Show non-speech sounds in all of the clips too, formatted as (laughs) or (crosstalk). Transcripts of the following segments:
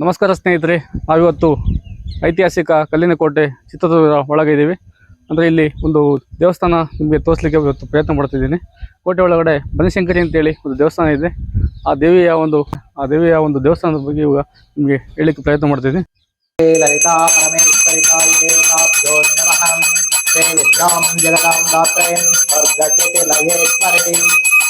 ನಮಸ್ಕಾರ ಸ್ನೇಹಿತರೆ, ನಾವಿವತ್ತು ಐತಿಹಾಸಿಕ ಕಲ್ಲಿನ ಕೋಟೆ ಚಿತ್ರದುರ್ಗ ಒಳಗೆ ಇದ್ದೀವಿ. ಅಂದರೆ ಇಲ್ಲಿ ಒಂದು ದೇವಸ್ಥಾನ ನಿಮಗೆ ತೋರಿಸಲಿಕ್ಕೆ ಇವತ್ತು ಪ್ರಯತ್ನ ಮಾಡ್ತಿದ್ದೀನಿ ಕೋಟೆ ಒಳಗಡೆ ಬನಶಂಕರಿ ಅಂತೇಳಿ ಒಂದು ದೇವಸ್ಥಾನ ಇದೆ. ಆ ದೇವಿಯ ಒಂದು, ಆ ದೇವಿಯ ಒಂದು ದೇವಸ್ಥಾನದ ಬಗ್ಗೆ ಇವಾಗ ನಿಮಗೆ ಹೇಳಿಕ್ಕೆ ಪ್ರಯತ್ನ ಮಾಡ್ತೀನಿ ಲಲಿತಾ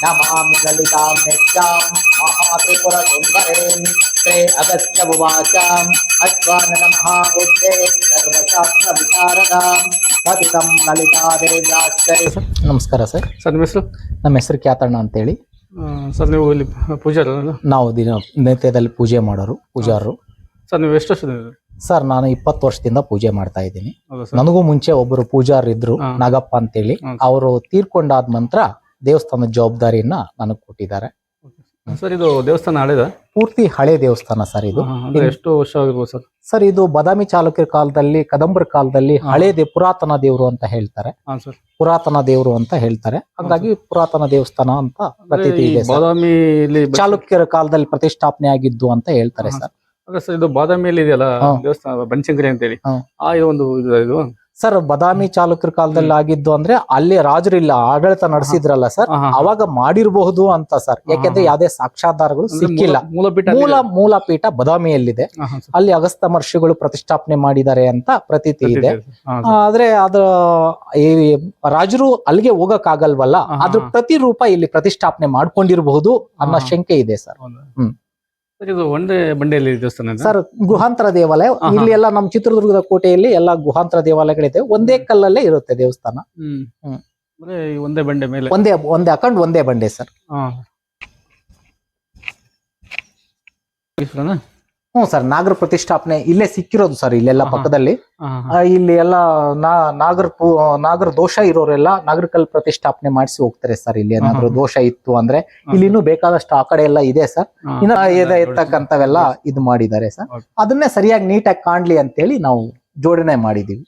परमेश्वरिताय देवताभ्यो नमः ते विद्यां जगदां दात्रयं स्वर्गचितिलयेश्वरे नमामि ललितां नित्यां महात्रिपुरसुन्दरीं ते अगस्त्यमुवाचाम् अश्वानन महाबुद्धे सर्वशास्त्रविशारदां पतितं ललिता देव्याश्चर्य ನಮಸ್ಕಾರ ಸರ್ ಸರ್ ನಿಮ್ಮ ಹೆಸರು ನಮ್ಮ ಹೆಸರು ಕ್ಯಾತಣ್ಣ ಅಂತೇಳಿ ಆ, ಸರ್ ನೀವು ಇಲ್ಲಿ ಪೂಜಾರಲ್ಲ ನಾವು ದಿನ ನಿತ್ಯದಲ್ಲಿ ಪೂಜೆ ಮಾಡೋರು ಪೂಜಾರರು ಸರ್ ನೀವು ಎಷ್ಟು ವರ್ಷದ ಸರ್ ನಾನು ಇಪ್ಪತ್ತು ವರ್ಷದಿಂದ ಪೂಜೆ ಮಾಡ್ತಾ ಇದ್ದೀನಿ ಹೌದಾ ಸರ್ ನನಗೂ ಮುಂಚೆ ಒಬ್ಬರು ಪೂಜಾರ್ ಇದ್ರು ಹಾ. ನಾಗಪ್ಪ ಅಂತೇಳಿ ಹಾ. ಅವರು ತೀರ್ಕೊಂಡಾದ ನಂತರ ದೇವಸ್ಥಾನದ ಜವಾಬ್ದಾರಿಯನ್ನ ನನಗೆ ಕೊಟ್ಟಿದ್ದಾರೆ. ಸರ್ ಇದು ದೇವಸ್ಥಾನ ಹಳೇದ? ಪೂರ್ತಿ ಹಳೆ ದೇವಸ್ಥಾನ ಸರ್ ಇದು. ಅಂದರೆ ಎಷ್ಟು ವರ್ಷ ಆಗಿರ್ಬೋದು ಸರ್? ಸರ್ ಇದು ಬಾದಾಮಿ ಚಾಲುಕ್ಯರ ಕಾಲದಲ್ಲಿ ಕದಂಬರ ಕಾಲದಲ್ಲಿ ಹಳೆ ದೇ ಪುರಾತನ ದೇವರು ಅಂತ ಹೇಳ್ತಾರೆ. ಹಾಂ ಸರ್. ಪುರಾತನ ದೇವರು ಅಂತ ಹೇಳ್ತಾರೆ. ಹಾಗಾಗಿ ಪುರಾತನ ದೇವಸ್ಥಾನ ಅಂತ ಅಂದ್ರೆ ಪ್ರತೀತಿ ಈ ಇದೆ ಸರ್. ಬಾದಾಮಿ ಇಲ್ಲಿ ಚಾಲುಕ್ಯರ ಕಾಲದಲ್ಲಿ ಪ್ರತಿಷ್ಠಾಪನೆ ಆಗಿದ್ದು ಅಂತ ಹೇಳ್ತಾರೆ ಹಾ. ಸರ್. ಇದು ಬಾದಾಮಿಯಲ್ಲಿ ಇದೆಯಲ್ಲ ಹಾ. ದೇವಸ್ಥಾನ ಬನಶಂಕರಿ ಅಂತೇಳಿ. ಹಾ. ಆ ಇದು ಒಂದು ಇದು ಇದು. ಸರ್ ಬದಾಮಿ ಚಾಲುಕ್ಯರ ಕಾಲದಲ್ಲಿ ಆಗಿದ್ದು ಅಂದ್ರೆ ಅಲ್ಲಿ ರಾಜರು ಇಲ್ಲ ಆಡಳಿತ ನಡೆಸಿದ್ರಲ್ಲ ಸರ್. ಅವಾಗ ಮಾಡಿರಬಹುದು ಅಂತ ಸರ್. ಯಾಕೆಂದ್ರೆ. ಯಾವ್ದೇ ಸಾಕ್ಷಾಧಾರಗಳು ಸಿಕ್ಕಿಲ್ಲ. ಮೂಲ- ಮೂಲ ಪೀಠ ಬದಾಮಿಯಲ್ಲಿದೆ. ಅಲ್ಲಿ ಅಗಸ್ತ ಮಹರ್ಷಿಗಳು ಪ್ರತಿಷ್ಠಾಪನೆ ಮಾಡಿದ್ದಾರೆ ಅಂತ ಪ್ರತೀತಿ ಇದೆ. ಆದ್ರೆ ಅದು ಈ ರಾಜರು ಅಲ್ಲಿಗೆ ಹೋಗಕ್ಕಾಗಲ್ವಲ್ಲ? ಅದ್ರ ಪ್ರತಿರೂಪ ಇಲ್ಲಿ ಪ್ರತಿಷ್ಠಾಪನೆ ಮಾಡ್ಕೊಂಡಿರಬಹುದು ಅನ್ನೋ ಶಂಕೆ ಇದೆ ಸರ್. ಹ್ಮ್. ಇದು ಒಂದೇ ಬಂಡೆಯಲ್ಲಿ ದೇವಸ್ಥಾನ ಸರ್ ಗುಹಾಂತರ ದೇವಾಲಯ. ಇಲ್ಲಿ ಎಲ್ಲ ನಮ್ಮ ಚಿತ್ರದುರ್ಗದ ಕೋಟೆಯಲ್ಲಿ ಎಲ್ಲಾ ಗುಹಾಂತರ ದೇವಾಲಯಗಳಿದೆ. ಒಂದೇ ಕಲ್ಲಲ್ಲೇ ಇರುತ್ತೆ ದೇವಸ್ಥಾನ. ಹ್ಮ್. ಹ್ಮ್. ಅಂದ್ರೆ ಒಂದೇ ಬಂಡೆ ಮೇಲೆ? ಒಂದೇ ಒಂದೇ ಹಾಕೊಂಡು ಒಂದೇ ಬಂಡೆ ಸರ್? ಹ್ಞೂ ಸರ್ ನಾಗರ ಪ್ರತಿಷ್ಠಾಪನೆ ಇಲ್ಲೇ ಸಿಕ್ಕಿರೋದು ಸರ್ ಇಲ್ಲೆಲ್ಲ. ಪಕ್ಕದಲ್ಲಿ. ಆ, ಇಲ್ಲಿ ಎಲ್ಲ ನಾ- ನಾಗರ ಪೂ ನಾಗರ ದೋಷ ಇರೋರೆಲ್ಲ ನಾಗರಿಕಲ್ ಪ್ರತಿಷ್ಠಾಪನೆ ಮಾಡಿಸಿ ಹೋಗ್ತಾರೆ ಸರ್ ಇಲ್ಲಿ ಏನಾದ್ರು ದೋಷ ಇತ್ತು ಅಂದ್ರೆ ಇಲ್ಲಿ ಇನ್ನೂ ಬೇಕಾದಷ್ಟು ಆ ಕಡೆ ಎಲ್ಲ ಇದೆ ಸರ್. ಇನ್ನ ಇದೆ ಇರ್ತಕ್ಕಂಥವೆಲ್ಲ ಇದು ಮಾಡಿದ್ದಾರೆ ಸರ್ Okay. ಅದನ್ನೇ ಸರಿಯಾಗಿ ನೀಟಾಗಿ ಕಾಣ್ಲಿ ಅಂತೇಳಿ ನಾವು ಜೋಡಣೆ ಮಾಡಿದೀವಿ.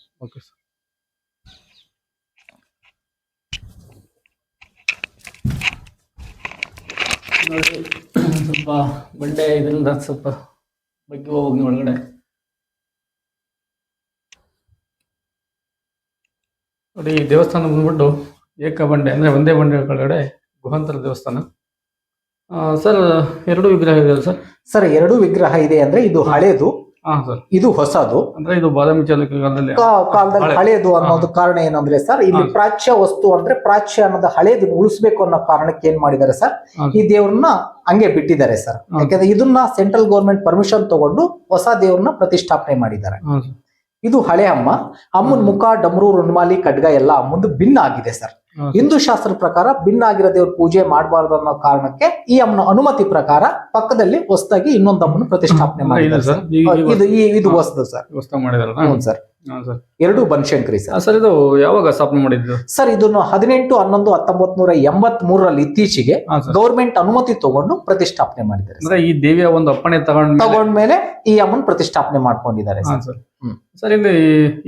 ನೋಡಿ, ಸ್ವಲ್ಪ ಬಂಡೆ ಇದರಿಂದ ಸ್ವಲ್ಪ ಬಗ್ಗೆ ಹೋಗಿ ಒಳಗಡೆ. ನೋಡಿ ಈ ದೇವಸ್ಥಾನ ಬಂದ್ಬಿಟ್ಟು ಏಕ ಬಂಡೆ ಅಂದ್ರೆ ಒಂದೇ ಬಂಡೆ ಒಳಗಡೆ ಗುಹಾಂತರ ದೇವಸ್ಥಾನ. ಸರ್ ಎರಡು ವಿಗ್ರಹ ಇದೆ ಸರ್? ಸರ್ ಎರಡು ವಿಗ್ರಹ ಇದೆ ಅಂದ್ರೆ ಇದು ಹಳೇದು. ಹಾ ಸರ್. ಇದು ಹೊಸದು. ಅಂದ್ರೆ ಇದು ಬಾದಾಮಿ ಚಾಲುಕ್ಯ ಕಾಲದಲ್ಲಿ ಕಾ- ಕಾಲದಲ್ಲಿ ಹಳೇದು ಅನ್ನೋದು ಕಾರಣ ಏನಂದ್ರೆ ಸರ್ ಇಲ್ಲಿ ಪ್ರಾಚ್ಯ ವಸ್ತು ಅಂದ್ರೆ ಪ್ರಾಚ್ಯ ಅನ್ನೋದು ಹಳೇದು ಉಳಿಸ್ಬೇಕು ಅನ್ನೋ ಕಾರಣಕ್ಕೆ ಏನ್ ಮಾಡಿದ್ದಾರೆ ಸರ್. ಈ ದೇವ್ರನ್ನ ಹಂಗೆ ಬಿಟ್ಟಿದ್ದಾರೆ ಸರ್ ಯಾಕಂದ್ರೆ ಇದನ್ನ ಸೆಂಟ್ರಲ್ ಗೌರ್ಮೆಂಟ್ ಪರ್ಮಿಷನ್ ತಗೊಂಡು ಹೊಸ ದೇವ್ರನ್ನ ಪ್ರತಿಷ್ಠಾಪನೆ ಮಾಡಿದ್ದಾರೆ. ಇದು ಹಳೆ ಅಮ್ಮ. ಅಮ್ಮನ. ಮುಖ ಡಮರು ರುಣ್ಮಾಲಿ ಖಡ್ಗ ಎಲ್ಲ ಅಮ್ಮಂದು ಭಿನ್ನ ಆಗಿದೆ ಸರ್ ಹಿಂದೂ ಶಾಸ್ತ್ರ ಪ್ರಕಾರ ಭಿನ್ನ ಆಗಿರೋ ದೇವ್ರ ಪೂಜೆ ಮಾಡಬಾರ್ದು ಅನ್ನೋ ಕಾರಣಕ್ಕೆ ಈ ಅಮ್ಮನ ಅನುಮತಿ ಪ್ರಕಾರ ಪಕ್ಕದಲ್ಲಿ ಹೊಸದಾಗಿ ಇನ್ನೊಂದು ಅಮ್ಮನ ಪ್ರತಿಷ್ಠಾಪನೆ ಮಾಡಿದ್ದಾರೆ ಇದು ಈ ಇದು ಹೊಸದು ಸರ್ ಸರ್ ಎರಡು ಬನಶಂಕರಿ ಸರ್. ಸರ್ ಇದು ಯಾವಾಗ ಸ್ಥಾಪನೆ ಮಾಡಿದ್ದು? ಸರ್ ಇದನ್ನು ಹದಿನೆಂಟು ಹನ್ನೊಂದು ಹತ್ತೊಂಬತ್ ನೂರ ಎಂಬತ್ ಮೂರರಲ್ಲಿ ಇತ್ತೀಚೆಗೆ. ಗೌರ್ಮೆಂಟ್ ಅನುಮತಿ ತಗೊಂಡು ಪ್ರತಿಷ್ಠಾಪನೆ ಮಾಡಿದ್ದಾರೆ. ಅಂದ್ರೆ ಈ ದೇವಿಯ ಒಂದು ಅಪ್ಪಣೆ ತಗೊಂಡ್ ತಗೊಂಡ್ಮೇಲೆ ಈ ಅಮ್ಮನ್ ಪ್ರತಿಷ್ಠಾಪನೆ ಮಾಡ್ಕೊಂಡಿದ್ದಾರೆ ಸರ್. ಸರ್. ಇಲ್ಲಿ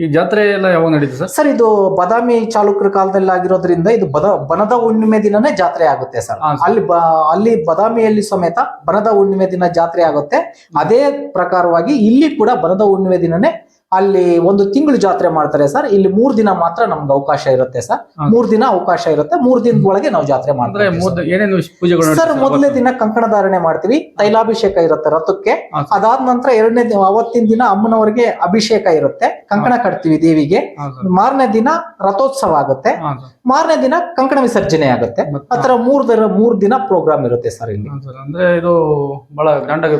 ಈ ಜಾತ್ರೆ ಎಲ್ಲ ಯಾವಾಗ ನಡೀತದೆ ಸರ್? ಸರ್ ಇದು ಬದಾಮಿ ಚಾಲುಕ್ಯರ ಕಾಲದಲ್ಲಿ ಆಗಿರೋದ್ರಿಂದ ಇದು ಬದ ಬನದ ಹುಣ್ಣಿಮೆ ದಿನನೇ ಜಾತ್ರೆ ಆಗುತ್ತೆ ಸರ್. ಅಲ್ಲಿ ಅಲ್ಲಿ ಬದಾಮಿಯಲ್ಲಿ ಸಮೇತ ಬನದ ಹುಣ್ಣಿಮೆ ದಿನ ಜಾತ್ರೆ ಆಗುತ್ತೆ. ಅದೇ ಪ್ರಕಾರವಾಗಿ ಇಲ್ಲಿ ಕೂಡ ಬನದ ಹುಣ್ಣಿಮೆ ದಿನನೇ ಅಲ್ಲಿ ಒಂದು ತಿಂಗಳು ಜಾತ್ರೆ ಮಾಡ್ತಾರೆ ಸರ್ ಇಲ್ಲಿ ಮೂರ್ ದಿನ ಮಾತ್ರ ನಮ್ಗೆ ಅವಕಾಶ ಇರುತ್ತೆ ಸರ್. ಮೂರ್ ದಿನ ಅವಕಾಶ ಇರುತ್ತೆ. ಮೂರ್ ದಿನದ ಒಳಗೆ ನಾವು ಜಾತ್ರೆ ಏನೇನು ಸರ್ ಮೊದಲನೇ ದಿನ ಕಂಕಣ ಧಾರಣೆ ಮಾಡ್ತೀವಿ. ತೈಲಾಭಿಷೇಕ ಇರುತ್ತೆ ರಥಕ್ಕೆ. ಅದಾದ ನಂತರ ಎರಡನೇ ದಿನ ಅವತ್ತಿನ ದಿನ ಅಮ್ಮನವರಿಗೆ ಅಭಿಷೇಕ ಇರುತ್ತೆ. ಕಂಕಣ ಕಟ್ತೀವಿ ದೇವಿಗೆ. ಮಾರನೇ ದಿನ ರಥೋತ್ಸವ ಆಗುತ್ತೆ. ಮಾರನೇ ದಿನ ಕಂಕಣ ವಿಸರ್ಜನೆ ಆಗುತ್ತೆ. ಆತರ ಮೂರ್ ದಿನ ಮೂರ್ ದಿನ ಪ್ರೋಗ್ರಾಮ್ ಇರುತ್ತೆ ಸರ್ ಇಲ್ಲಿ. ಸರ್. ಅಂದ್ರೆ ಇದು ಬಹಳ ಗ್ರ್ಯಾಂಡ್ ಆಗಿ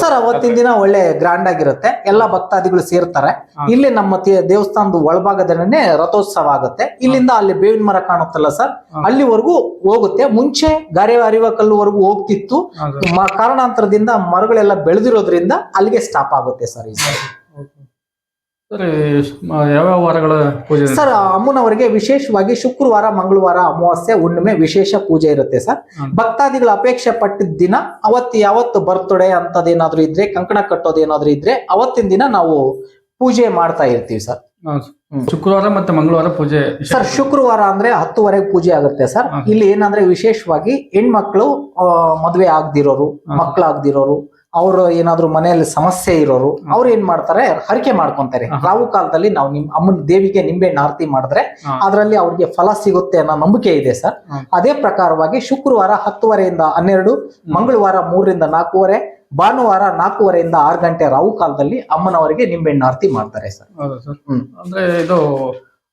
ಸರ್ ಅವತ್ತಿನ ದಿನ ಒಳ್ಳೆ ಗ್ರಾಂಡ್ ಆಗಿರುತ್ತೆ. ಎಲ್ಲಾ ಭಕ್ತಾದಿಗಳು ಸೇರ್ತಾರೆ. ಹಾ. ಇಲ್ಲಿ ನಮ್ಮ ದೇವಸ್ಥಾನದ ಒಳಭಾಗದಲ್ಲೇ ರಥೋತ್ಸವ ಆಗುತ್ತೆ. ಇಲ್ಲಿಂದ ಅಲ್ಲಿ ಬೇವಿನ ಮರ ಕಾಣುತ್ತಲ್ಲ ಸರ್? ಅಲ್ಲಿವರೆಗೂ ಹೋಗುತ್ತೆ. ಮುಂಚೆ ಗಾರೆ ಅರಿವ ಕಲ್ಲುವರೆಗೂ ಹೋಗ್ತಿತ್ತು. ಕಾರಣಾಂತರದಿಂದ ಮರಗಳೆಲ್ಲ ಬೆಳೆದಿರೋದ್ರಿಂದ ಅಲ್ಲಿಗೆ ಸ್ಟಾಪ್ ಆಗುತ್ತೆ ಸರ್ ಈ ಸರಿ ಯಾವ್ಯಾವ ವಾರಗಳ ಪೂಜೆ ಸರ್ ಅಮ್ಮನವರಿಗೆ ವಿಶೇಷವಾಗಿ ಶುಕ್ರವಾರ ಮಂಗಳವಾರ ಅಮಾವಾಸ್ಯೆ ಹುಣ್ಣಿಮೆ ವಿಶೇಷ ಪೂಜೆ ಇರುತ್ತೆ ಸರ್. ಭಕ್ತಾದಿಗಳ ಭಕ್ತಾದಿಗಳು ಅಪೇಕ್ಷೆ ಪಟ್ಟಿದ ದಿನ ಅವತ್ತು ಯಾವತ್ತು ಬರ್ತಡೇ ಅಂತದೇನಾದ್ರೂ ಇದ್ರೆ ಕಂಕಣ ಕಟ್ಟೋದೇನಾದ್ರೂ ಇದ್ರೆ ಅವತ್ತಿನ ದಿನ ನಾವು ಪೂಜೆ ಮಾಡ್ತಾ ಇರ್ತೀವಿ ಸರ್. ಶುಕ್ರವಾರ ಮತ್ತೆ ಮಂಗಳವಾರ ಪೂಜೆ ಸರ್ ಶುಕ್ರವಾರ ಅಂದ್ರೆ ಹತ್ತುವರೆಗೆ ಪೂಜೆ ಆಗುತ್ತೆ ಸರ್. ಇಲ್ಲಿ ಏನಂದ್ರೆ ವಿಶೇಷವಾಗಿ ಹೆಣ್ಮಕ್ಳು ಮದುವೆ ಆಗ್ದಿರೋರು. ಮಕ್ಕಳಾಗ್ದಿರೋರು ಅವರು ಏನಾದ್ರು ಮನೆಯಲ್ಲಿ ಸಮಸ್ಯೆ ಇರೋರು ಅವ್ರು ಏನ್ ಮಾಡ್ತಾರೆ? ಹರಕೆ ಮಾಡ್ಕೊಂತಾರೆ. ನಾವು ಕಾಲದಲ್ಲಿ ನಾವು ನಿಮ್ ಅಮ್ಮನ ದೇವಿಗೆ ನಿಂಬೆ ಆರತಿ ಮಾಡಿದ್ರೆ. ಅದರಲ್ಲಿ ಅವ್ರಿಗೆ ಫಲ ಸಿಗುತ್ತೆ ಅನ್ನೋ ನಂಬಿಕೆ ಇದೆ ಸರ್. ಅದೇ ಪ್ರಕಾರವಾಗಿ ಶುಕ್ರವಾರ ಹತ್ತುವರೆಯಿಂದ ಹನ್ನೆರಡು ಮಂಗಳವಾರ ಮೂರರಿಂದ ನಾಲ್ಕೂವರೆ ಭಾನುವಾರ ನಾಲ್ಕೂವರೆಯಿಂದ ಆರು ಗಂಟೆ ರಾವು ಕಾಲದಲ್ಲಿ ಅಮ್ಮನವರಿಗೆ ನಿಂಬೆಹಣ್ಣು ಆರತಿ ಮಾಡ್ತಾರೆ ಸರ್ ಹೌದಾ ಸರ್ ಹ್ಮ್. ಅಂದ್ರೆ ಇದು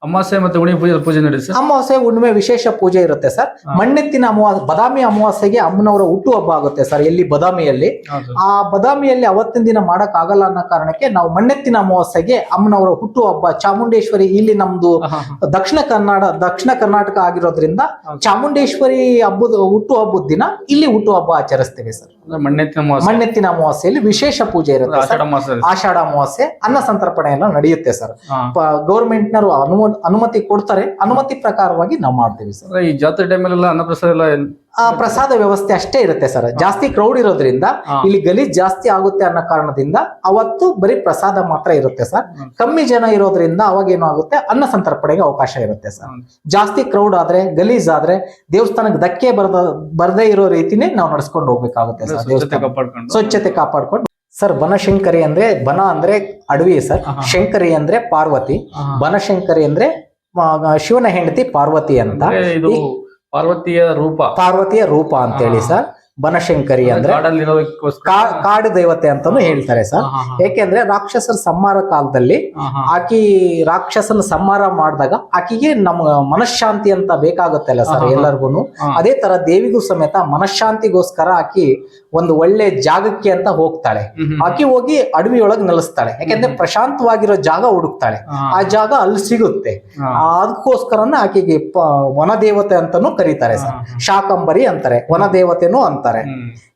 ಅಮಾವಾಸ್ಯೆ ಮತ್ತೆ ಉಣಿ ಪೂಜೆ ಪೂಜೆ ನಡೆಯುತ್ತೆ ಸರ್? ಅಮಾವಾಸ್ಯೆ ಹುಣ್ಣಿಮೆ ವಿಶೇಷ ಪೂಜೆ ಇರುತ್ತೆ ಸರ್. ಮಣ್ಣೆತ್ತಿನ ಅಮಾವಾಸ್ಯೆ ಬದಾಮಿ ಅಮಾವಾಸ್ಯೆಗೆ ಅಮ್ಮನವರ ಹುಟ್ಟು ಹಬ್ಬ ಆಗುತ್ತೆ ಸರ್ ಎಲ್ಲಿ ಬದಾಮಿಯಲ್ಲಿ. ಆ ಬದಾಮಿಯಲ್ಲಿ ಅವತ್ತಿನ ದಿನ ಮಾಡಕ್ ಆಗಲ್ಲ ಅನ್ನೋ ಕಾರಣಕ್ಕೆ ನಾವು ಮಣ್ಣೆತ್ತಿನ ಅಮಾವಾಸ್ಯೆಗೆ ಅಮ್ಮನವರ ಹುಟ್ಟುಹಬ್ಬ ಚಾಮುಂಡೇಶ್ವರಿ ಇಲ್ಲಿ ನಮ್ದು. ದಕ್ಷಿಣ ಕನ್ನಡ ದಕ್ಷಿಣ ಕರ್ನಾಟಕ ಆಗಿರೋದ್ರಿಂದ ಚಾಮುಂಡೇಶ್ವರಿ ಹಬ್ಬದ ಹುಟ್ಟು ಹಬ್ಬದ ದಿನ ಇಲ್ಲಿ ಹುಟ್ಟುಹಬ್ಬ ಆಚರಿಸ್ತೇವೆ ಸರ್. ಮಣ್ಣೆತ್ತಿನ ಅಮಾವಾಸ್ಯೆ ಮಣ್ಣೆತ್ತಿನ ಅಮಾವಾಸ್ಯೆಯಲ್ಲಿ ವಿಶೇಷ ಪೂಜೆ ಇರುತ್ತೆ ಆಷಾಢ ಅಮಾವಾಸ್ಯೆ ಅನ್ನ ಸಂತರ್ಪಣೆ ಎಲ್ಲ ನಡೆಯುತ್ತೆ ಸರ್. ಗೌರ್ಮೆಂಟ್ನವರು ಗೌರ್ಮೆಂಟ್ನವರು ಅನುಮ ಅನುಮತಿ ಕೊಡ್ತಾರೆ. ಅನುಮತಿ ಪ್ರಕಾರವಾಗಿ ನಾವು ಮಾಡ್ತೀವಿ ಸರ್. ಈ ಜಾತ್ರೆ ಟೈಮಲ್ಲೆಲ್ಲ ಅನ್ನಪ್ರಸಾದ ಎಲ್ಲ ಏನ್- ಆ ಪ್ರಸಾದ ವ್ಯವಸ್ಥೆ ಅಷ್ಟೇ ಇರುತ್ತೆ ಸರ್. ಜಾಸ್ತಿ ಕ್ರೌಡ್ ಇರೋದ್ರಿಂದ ಹಾ. ಇಲ್ಲಿ ಗಲೀಜ್ ಜಾಸ್ತಿ ಆಗುತ್ತೆ ಅನ್ನೋ ಕಾರಣದಿಂದ ಅವತ್ತು ಬರೀ ಪ್ರಸಾದ ಮಾತ್ರ ಇರುತ್ತೆ ಸರ್. ಕಮ್ಮಿ ಜನ ಇರೋದ್ರಿಂದ ಅವಾಗ ಏನು ಆಗುತ್ತೆ? ಅನ್ನ ಸಂತರ್ಪಣೆಗೆ ಅವಕಾಶ ಇರುತ್ತೆ ಸರ್. ಹ್ಮ್. ಜಾಸ್ತಿ ಕ್ರೌಡ್ ಆದ್ರೆ ಗಲೀಜ್ ಆದ್ರೆ ದೇವಸ್ಥಾನಕ್ಕೆ ಧಕ್ಕೆ ಬರದ ಬರದೇ ಇರೋ ರೀತಿನೇ ನಾವು ನಡ್ಸ್ಕೊಂಡು ಹೋಗ್ಬೇಕಾಗುತ್ತೆ ಸರ್. ಸ್ವಚ್ಛತೆ ದೇವಸ್ಥಾನ. ಕಾಪಾಡ್ಕೊಂಡು. ಸ್ವಚ್ಛತೆ ಕಾಪಾಡ್ಕೊಂಡು. ಸರ್ ಬನಶಂಕರಿ ಅಂದ್ರೆ ಬನ ಅಂದ್ರೆ ಅಡವಿ ಸರ್. ಶಂಕರಿ ಅಂದ್ರೆ ಪಾರ್ವತಿ. ಬನಶಂಕರಿ ಅಂದ್ರೆ ಶಿವನ ಹೆಂಡತಿ ಪಾರ್ವತಿ ಅಂತ. ಇದು ಪಾರ್ವತಿಯ ರೂಪ. ಪಾರ್ವತಿಯ ರೂಪ ಅಂತೇಳಿ ಸರ್. ಬನಶಂಕರಿ ಅಂದ್ರೆ ಕಾಡು ದೇವತೆ ಅಂತಾನು ಹೇಳ್ತಾರೆ ಸರ್. ಏಕೆಂದ್ರೆ ರಾಕ್ಷಸರ ಸಂಹಾರ ಕಾಲದಲ್ಲಿ. ಆಕಿ ರಾಕ್ಷಸನ ಸಂಹಾರ ಮಾಡಿದಾಗ ಆಕಿಗೆ ನಮ್ ಮನಃಶಾಂತಿ ಅಂತ ಬೇಕಾಗುತ್ತೆ ಅಲ್ಲ ಸರ್. ಎಲ್ಲರಿಗೂ ಅದೇ ತರ ದೇವಿಗೂ ಸಮೇತ ಮನಃಶಾಂತಿಗೋಸ್ಕರ ಆಕಿ ಒಂದು ಒಳ್ಳೆ ಜಾಗಕ್ಕೆ ಅಂತ ಹೋಗ್ತಾಳೆ. ಆಕಿ ಹೋಗಿ ಅಡವಿಯೊಳಗೆ ನೆಲೆಸ್ತಾಳೆ. ಯಾಕೆಂದ್ರೆ ಪ್ರಶಾಂತವಾಗಿರೋ ಜಾಗ ಹುಡುಕ್ತಾಳೆ. ಆ ಜಾಗ ಅಲ್ಲಿ ಸಿಗುತ್ತೆ. ಅದಕ್ಕೋಸ್ಕರನ ಆಕೆಗೆ ವನದೇವತೆ ಅಂತಾನು ಕರೀತಾರೆ. ಸರ್ ಶಾಕಂಬರಿ ಅಂತಾರೆ. ವನದೇವತೆನು ಅಂತಾರೆ.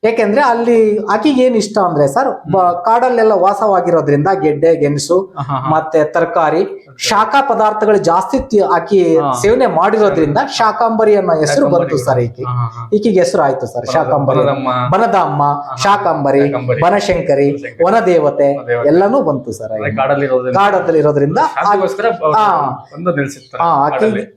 ಯಾಕೆಂದ್ರೆ ಅಲ್ಲಿ ಆಕಿಗೆ ಏನ್ ಇಷ್ಟ ಅಂದ್ರೆ ಸರ್ ಕಾಡಲ್ಲೆಲ್ಲ ವಾಸವಾಗಿರೋದ್ರಿಂದ ಗೆಡ್ಡೆ ಗೆಣಸು. ಮತ್ತೆ ತರಕಾರಿ ಶಾಖ ಪದಾರ್ಥಗಳು ಜಾಸ್ತಿ ಆಕಿ ಸೇವನೆ ಮಾಡಿರೋದ್ರಿಂದ ಶಾಕಾಂಬರಿ ಅನ್ನೋ ಹೆಸರು ಬಂತು ಸರ್ ಈಕೆ. ಈಕೆಗೆ ಹೆಸರು ಆಯ್ತು ಸರ್ ಶಾಕಾಂಬರಿ. ಬನದಮ್ಮ. ಬನದಮ್ಮ ಶಾಕಾಂಬರಿ. ಬನಶಂಕರಿ. ವನದೇವತೆ. ಎಲ್ಲಾನು ಬಂತು ಸರ್ ಕಾಡದಲ್ಲಿ ಇರೋದ್ರಿಂದ.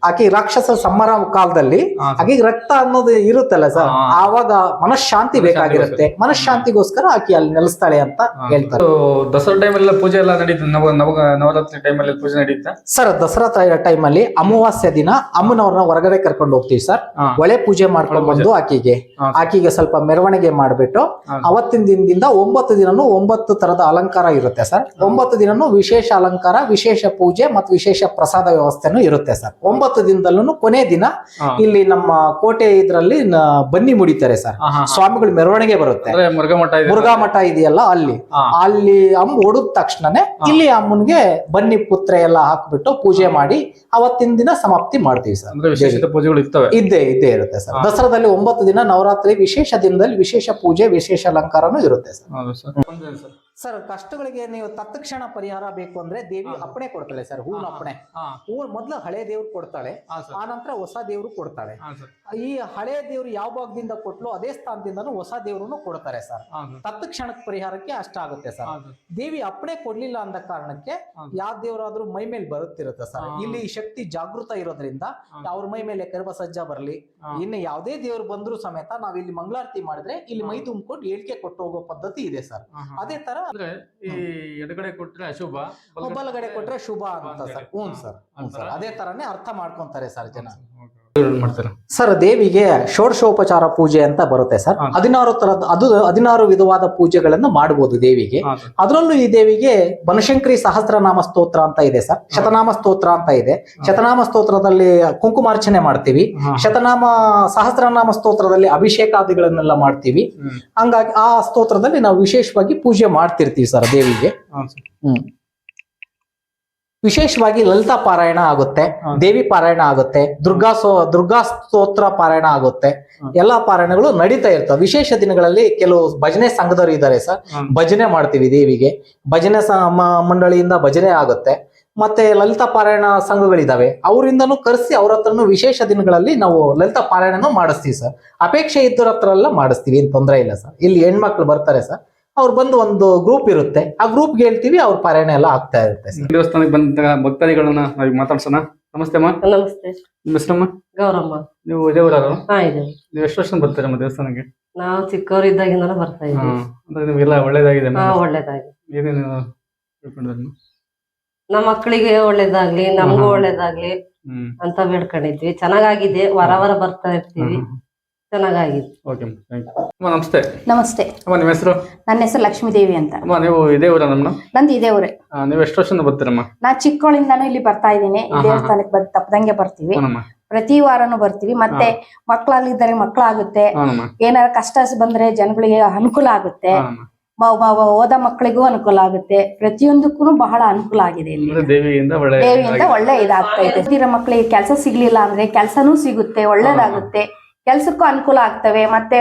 ಆಕೆ ರಾಕ್ಷಸ ಸಮರ ಕಾಲದಲ್ಲಿ ಆಕೆ ರಕ್ತ ಅನ್ನೋದು ಇರುತ್ತಲ್ಲ ಸರ್ ಆವಾಗ ಮನಃಶಾಂತಿ ಬೇಕಾಗಿರುತ್ತೆ. ಮನಃಶಾಂತಿಗೋಸ್ಕರ ಆಕೆ ಅಲ್ಲಿ ನೆಲೆಸ್ತಾಳೆ ಅಂತ ಹೇಳ್ತಾರೆ. ದಸರಾ ಟೈಮ್ ಎಲ್ಲ ಪೂಜೆ ಎಲ್ಲ ನಡೀತದೆ ನವರಾತ್ರಿ ಟೈಮ್ ಅಲ್ಲಿ ಪೂಜೆ ನಡೀತಾ? ಸರ್ ದಸರಾ ಟೈಮ್ ಅಲ್ಲಿ ಅಮಾವಾಸ್ಯ ದಿನ ಅಮ್ಮನವ್ರನ್ನ ಹೊರಗಡೆ ಕರ್ಕೊಂಡು ಹೋಗ್ತೀವಿ ಸರ್. ಒಳೆ ಪೂಜೆ ಮಾಡ್ಕೊಂಡು ಬಂದು ಆಕೆಗೆ. ಆಕೆಗೆ ಸ್ವಲ್ಪ ಮೆರವಣಿಗೆ ಮಾಡ್ಬಿಟ್ಟು ಅವತ್ತಿನ ದಿನದಿಂದ ಒಂಬತ್ತು ದಿನನೂ ಒಂಬತ್ತು ತರದ ಅಲಂಕಾರ ಇರುತ್ತೆ ಸರ್. ಒಂಬತ್ತು ದಿನನೂ ವಿಶೇಷ ಅಲಂಕಾರ ವಿಶೇಷ ಪೂಜೆ ಮತ್ತು ವಿಶೇಷ ಪ್ರಸಾದ ವ್ಯವಸ್ಥೆನೂ ಇರುತ್ತೆ ಸರ್. ಒಂಬತ್ತು ದಿನದಲ್ಲೂ ಕೊನೆ ದಿನ ಇಲ್ಲಿ ನಮ್ಮ ಕೋಟೆ ಇದ್ರಲ್ಲಿ ಬನ್ನಿ ಮುಡಿತಾರೆ ಸರ್. ಸ್ವಾಮಿಗಳು ಮೆರವಣಿಗೆ ಬರುತ್ತೆ. ಮುರುಘಾ ಮಠ ಇದೆಯಲ್ಲ ಅಲ್ಲಿ. ಅಲ್ಲಿ ಅಮ್ಮ ಹೊಡೆದ ತಕ್ಷಣನೇ ಇಲ್ಲಿ ಅಮ್ಮನ್ಗೆ ಬನ್ನಿ ಪುತ್ರ ಎಲ್ಲ ಹಾಕ್ಬಿಟ್ಟು ಪೂಜೆ ಮಾಡಿ ಅವತ್ತಿನ ದಿನ ಸಮಾಪ್ತಿ ಮಾಡ್ತೀವಿ ಸರ್. ಪೂಜೆಗಳು ಇರ್ತವೆ. ಇದ್ದೇ ಇದ್ದೇ ಇರುತ್ತೆ ಸರ್. ದಸರಾದಲ್ಲಿ ಒಂಬತ್ತು ದಿನ ನವರಾತ್ರಿ ವಿಶೇಷ ದಿನದಲ್ಲಿ ವಿಶೇಷ ಪೂಜೆ ವಿಶೇಷ ಅಲಂಕಾರನೂ ಇರುತ್ತೆ ಸರ್. ಹೌದು ಸರ್. ಸರ್ ಕಷ್ಟಗಳಿಗೆ ನೀವು ತತ್ಕ್ಷಣ ಪರಿಹಾರ ಬೇಕು ಅಂದ್ರೆ ದೇವಿ. ಅಪ್ಪಣೆ ಕೊಡ್ತಾಳೆ ಸರ್ ಹೂವಿನ ಅಪ್ಪಣೆ. ಹಾ. ಮೊದ್ಲು ಹಳೆ ದೇವ್ರು ಕೊಡ್ತಾಳೆ ಆ ನಂತರ ಹೊಸ ದೇವ್ರು ಕೊಡ್ತಾಳೆ. ಈ ಹಳೆ ದೇವ್ರು ಯಾವ ಭಾಗದಿಂದ ಕೊಟ್ಲು ಅದೇ ಸ್ಥಾನದಿಂದನೂ ಹೊಸ ದೇವ್ರನ್ನು ಕೊಡ್ತಾರೆ ಸರ್ ತತ್ಕ್ಷಣಕ್ಕೆ ಪರಿಹಾರಕ್ಕೆ ಅಷ್ಟ ಆಗುತ್ತೆ ಸರ್ ದೇವಿ ಅಪ್ಪಣೆ ಕೊಡ್ಲಿಲ್ಲ ಅಂದ ಕಾರಣಕ್ಕೆ. ಯಾವ ದೇವರಾದ್ರೂ ಮೈ ಮೇಲೆ ಬರುತ್ತಿರುತ್ತೆ ಸರ್ ಇಲ್ಲಿ ಈ ಶಕ್ತಿ ಜಾಗೃತ ಇರೋದ್ರಿಂದ. ಅವ್ರ ಮೈ ಮೇಲೆ ಕರ್ಬಸಜ್ಜ ಬರ್ಲಿ. ಇನ್ನು ಯಾವುದೇ ದೇವ್ರು ಬಂದ್ರು ಸಮೇತ ನಾವ್ ಇಲ್ಲಿ ಮಂಗಳಾರತಿ ಮಾಡಿದ್ರೆ ಇಲ್ಲಿ ಮೈ ತುಂಬಿಕೊಂಡು ಏಳ್ಕೆ ಕೊಟ್ಟು ಹೋಗೋ ಪದ್ಧತಿ ಇದೆ ಸರ್. ಅದೇ ತರ ಅಂದ್ರೆ ಈ ಎಡಗಡೆ ಕೊಟ್ರೆ ಅಶುಭ ಬಲಗಡೆ ಕೊಟ್ರೆ ಶುಭ ಅಂತ ಸರ್. ಹ್ಞೂ ಸರ್. ಹ್ಞೂ ಸರ್. ಅದೇ ತರಾನೇ ಅರ್ಥ ಮಾಡ್ಕೊಂತಾರೆ ಸರ್ ಜನ. ಮಾಡ್ತಾರೆ? ಸರ್ ದೇವಿಗೆ ಷೋಡಶೋಪಚಾರ ಪೂಜೆ ಅಂತ ಬರುತ್ತೆ ಸರ್. ಹದಿನಾರು ತರದ ಅದು ಹದಿನಾರು ವಿಧವಾದ ಪೂಜೆಗಳನ್ನ ಮಾಡಬಹುದು ದೇವಿಗೆ. ಅದರಲ್ಲೂ ಈ ದೇವಿಗೆ ಬನಶಂಕರಿ ಸಹಸ್ರನಾಮ ಸ್ತೋತ್ರ ಅಂತ ಇದೆ ಸರ್. ಶತನಾಮ ಸ್ತೋತ್ರ ಅಂತ ಇದೆ. ಶತನಾಮ ಸ್ತೋತ್ರದಲ್ಲಿ ಕುಂಕುಮಾರ್ಚನೆ ಮಾಡ್ತೀವಿ. ಶತನಾಮ ಸಹಸ್ರನಾಮ ಸ್ತೋತ್ರದಲ್ಲಿ ಅಭಿಷೇಕಾದಿಗಳನ್ನೆಲ್ಲ ಮಾಡ್ತೀವಿ. ಹಂಗಾಗಿ ಆ ಸ್ತೋತ್ರದಲ್ಲಿ ನಾವು ವಿಶೇಷವಾಗಿ ಪೂಜೆ ಮಾಡ್ತಿರ್ತೀವಿ ಸರ್ ದೇವಿಗೆ. ಹ್ಮ್. ವಿಶೇಷವಾಗಿ ಲಲಿತಾ ಪಾರಾಯಣ ಆಗುತ್ತೆ ದೇವಿ ಪಾರಾಯಣ ಆಗುತ್ತೆ ದುರ್ಗಾ ಸೋ ದುರ್ಗಾ ಸ್ತೋತ್ರ ಪಾರಾಯಣ ಆಗುತ್ತೆ. ಎಲ್ಲಾ ಪಾರಾಯಣಗಳು ನಡೀತಾ ಇರ್ತವೆ. ವಿಶೇಷ ದಿನಗಳಲ್ಲಿ ಕೆಲವು ಭಜನೆ ಸಂಘದವರು ಇದ್ದಾರೆ ಸರ್. ಭಜನೆ ಮಾಡ್ತೀವಿ ದೇವಿಗೆ. ಭಜನೆ ಮಂಡಳಿಯಿಂದ ಭಜನೆ ಆಗುತ್ತೆ. ಮತ್ತೆ ಲಲಿತಾ ಪಾರಾಯಣ ಸಂಘಗಳಿದಾವೆ. ಅವರಿಂದನೂ ಕರೆಸಿ ಅವ್ರ ಹತ್ರನು ವಿಶೇಷ ದಿನಗಳಲ್ಲಿ ನಾವು ಲಲಿತಾ ಪಾರಾಯಣನೂ ಮಾಡಿಸ್ತೀವಿ ಸರ್. ಅಪೇಕ್ಷೆ ಇದ್ದವ್ರ ಹತ್ರ ಎಲ್ಲ ಮಾಡಿಸ್ತೀವಿ ಏನ್ ತೊಂದರೆ ಇಲ್ಲ ಸರ್. ಇಲ್ಲಿ ಹೆಣ್ಮಕ್ಳು ಬರ್ತಾರೆ ಸರ್. ಅವ್ರು ಬಂದು ಒಂದು ಗ್ರೂಪ್ ಇರುತ್ತೆ. ಆ ಗ್ರೂಪ್ಗೆ ಹೇಳ್ತೀವಿ ಅವ್ರ ಪಾರಾಯಣ ಎಲ್ಲ ಆಗ್ತಾ ಇರುತ್ತೆ ದೇವಸ್ಥಾನಕ್ಕೆ ಬಂದ ಭಕ್ತಾದಿಗಳನ್ನ ನಾವು ಮಾತಾಡ್ಸೋಣ. ನಮಸ್ತೆ ಅಮ್ಮ. ನಮಸ್ತೆ. ನಿಮ್ಮ ಹೆಸರಮ್ಮ? ಗೌರಮ್ಮ. ನೀವು ದೇವರಾರು? ಹಾ ಇದೆ ನೀವು ಎಷ್ಟು ವರ್ಷ ಬರ್ತೀರಮ್ಮ ದೇವಸ್ಥಾನಕ್ಕೆ? ನಾವು ಚಿಕ್ಕವರಿದ್ದಾಗಿಂದ ಬರ್ತಾ ಇದ್ದೀವಿ. ಅಂದ್ರೆ ನಿಮಗೆಲ್ಲ ಒಳ್ಳೇದಾಗಿದೆ ಹಾ ಒಳ್ಳೇದಾಗಿ ಏನೇನು? ನಮ್ಮ ಮಕ್ಕಳಿಗೆ ಒಳ್ಳೇದಾಗ್ಲಿ ನಮಗೂ ಒಳ್ಳೇದಾಗ್ಲಿ ಹ್ಮ್. ಅಂತ ಬೇಡ್ಕೊಂಡಿದ್ವಿ. ಚೆನ್ನಾಗಾಗಿದೆ ವಾರ ವಾರ ಬರ್ತಾ ಇರ್ತೀವಿ. ಚೆನ್ನಾಗಾಗಿದೆ ಓಕೆ ಅಮ್ಮ ನಮಸ್ತೆ. ನಮಸ್ತೆ. ಅಮ್ಮ ನಿಮ್ಮ ಹೆಸರು? ನನ್ನ ಹೆಸರು ಲಕ್ಷ್ಮೀದೇವಿ ಅಂತ. ಅಮ್ಮ ನೀವು ಇದೇ ಊರ ನಮ್ಮ ನಂದು ಇದೇ ಊರೇ. ನೀವು ಎಷ್ಟು ವರ್ಷದಿಂದ ಬರ್ತೀರಮ್ಮ ನಾ ಚಿಕ್ಕವಳಿಂದಾನು ಇಲ್ಲಿ ಬರ್ತಾ ಇದ್ದೀನಿ. ದೇವಸ್ಥಾನಕ್ಕೆ ಬಂದು ತಪ್ಪದಂಗೆ ಬರ್ತೀವಿ. ಪ್ರತಿ ವಾರನು ಬರ್ತೀವಿ. ಮತ್ತೆ ಮಕ್ಕಳಾಗಿದ್ದರೆ ಮಕ್ಕಳಾಗುತ್ತೆ. ಏನಾರ ಕಷ್ಟ ಬಂದ್ರೆ ಜನಗಳಿಗೆ ಅನುಕೂಲ ಆಗುತ್ತೆ. ಓದ ಮಕ್ಕಳಿಗೂ ಅನುಕೂಲ ಆಗುತ್ತೆ. ಪ್ರತಿಯೊಂದಕ್ಕೂ ಬಹಳ ಅನುಕೂಲ ಆಗಿದೆ ಇಲ್ಲಿ. ದೇವಿಯಿಂದ ಒಳ್ಳೆ ಇದಾಗ್ತಾ ಇದೆ. ಮಕ್ಕಳಿಗೆ ಕೆಲಸ ಸಿಗ್ಲಿಲ್ಲ ಅಂದ್ರೆ ಕೆಲಸನೂ ಸಿಗುತ್ತೆ ಒಳ್ಳೇದಾಗುತ್ತೆ. ಕೆಲ್ಸಕ್ಕೂ ಅನುಕೂಲ ಆಗ್ತವೆ ಮತ್ತೆ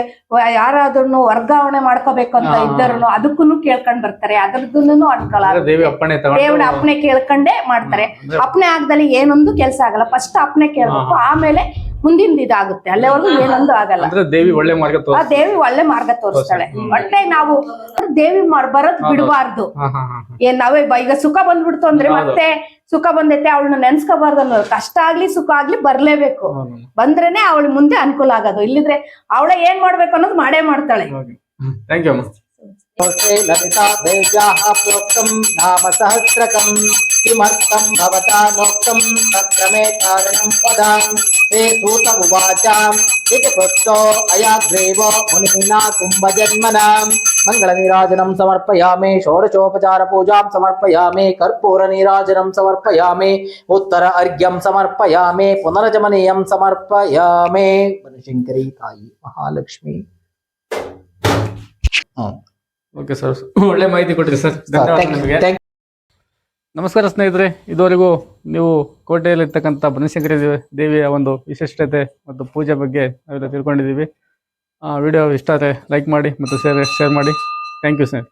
ಯಾರಾದ್ರೂ ವರ್ಗಾವಣೆ ಮಾಡ್ಕೋಬೇಕು ಅಂತ ಇದ್ದರೂನು ಇದ್ದರೂ ಅದಕ್ಕೂ ಕೇಳ್ಕೊಂಡ್ ಬರ್ತಾರೆ ಅದ್ರದ್ದು ಅನುಕೂಲ ಅಂದ್ರೆ ದೇವಿ ಆಗುತ್ತೆ ಅಪ್ಪಣೆ ಕೇಳ್ಕೊಂಡೇ ಮಾಡ್ತಾರೆ. ಅಪ್ಪಣೆ ಆಗದಲ್ಲಿ ಏನೊಂದು ಕೆಲಸ ಆಗಲ್ಲ ಫಸ್ಟ್ ಅಪ್ಪಣೆ ಕೇಳ್ಬೇಕು ಆಮೇಲೆ ಮುಂದಿನ ಇದಾಗುತ್ತೆ ಅಲ್ಲೇವರೆಗೂ ಏನೊಂದು ಆಗಲ್ಲ ಅಂದ್ರೆ ದೇವಿ ಒಳ್ಳೆ ಮಾರ್ಗ ಆ ತೋರಿಸ್ ದೇವಿ ಒಳ್ಳೆ ಮಾರ್ಗ ತೋರಿಸ್ತಾಳೆ ಹ್ಮ್. ಒಟ್ಟೆ ನಾವು ದೇವಿ ಮಾಡ್ ಬರೋದ್ ಹೌದು. ಬಿಡಬಾರ್ದು ಹಾ ಹಾ ಹಾ ಏನ್ ನಾವೇ ಬ- ಈಗ ಸುಖ ಬಂದ್ಬಿಡ್ತು ಅಂದ್ರೆ ಹೌದು. ಮತ್ತೆ ಸುಖ ಬಂದೈತೆ ಅವಳನ್ನ ನೆನ್ಸ್ಕೋಬಾರ್ದು ಅನ್ನೋದು ಕಷ್ಟ ಆಗ್ಲಿ ಸುಖ ಆಗ್ಲಿ ಬರ್ಲೇಬೇಕು ಹೌದಮ್ಮ. ಬಂದ್ರೇನೆ ಅವಳು ಮುಂದೆ ಅನುಕೂಲ ಆಗೋದು ಇಲ್ಲಿದ್ರೆ ಅವಳ ಏನ್ ಮಾಡ್ಬೇಕು ಅನ್ನೋದು ಮಾಡೇ ಮಾಡ್ತಾಳೆ ಓಕೆ ಥ್ಯಾಂಕ್ ಯು ಅಮ್ಮ नमस्ते ललिता देव्याः प्रोक्तं नाम सहस्रकं किमर्थं भवता नोक्तं तत्र मे कारणं वदाम् मंगल सूतमुवाच इति पृष्टो अयाद्रेव मुनिना कुम्भजन्मनाम् मङ्गलनीराजनं समर्पयामि षोडशोपचारपूजां समर्पयामि कर्पूरनीराजनं उत्तर अर्घ्यम समर्पयामि पुनरजमनीयं समर्पयामि। बनशङ्करी तायि महालक्ष्मी। ಓಕೆ ಸರ್ (laughs) ಒಳ್ಳೆ ಮಾಹಿತಿ ಕೊಟ್ಟಿರಿ ಸರ್ ಧನ್ಯವಾದ ನಿಮಗೆ. ನಮಸ್ಕಾರ ಸ್ನೇಹಿತರೆ, ಇದುವರೆಗೂ ನೀವು ಕೋಟೆಯಲ್ಲಿರ್ತಕ್ಕಂಥ ಬನಶಂಕರಿ ದೇವ, ದೇವಿಯ ಒಂದು ವಿಶಿಷ್ಟತೆ ಮತ್ತು ಪೂಜೆ ಬಗ್ಗೆ ನಾವೆಲ್ಲ ತಿಳ್ಕೊಂಡಿದ್ದೀವಿ. ವಿಡಿಯೋ ಇಷ್ಟ ಆದರೆ ಲೈಕ್ ಮಾಡಿ ಮತ್ತು ಶೇರ್ ಶೇರ್ ಮಾಡಿ. Thank you sir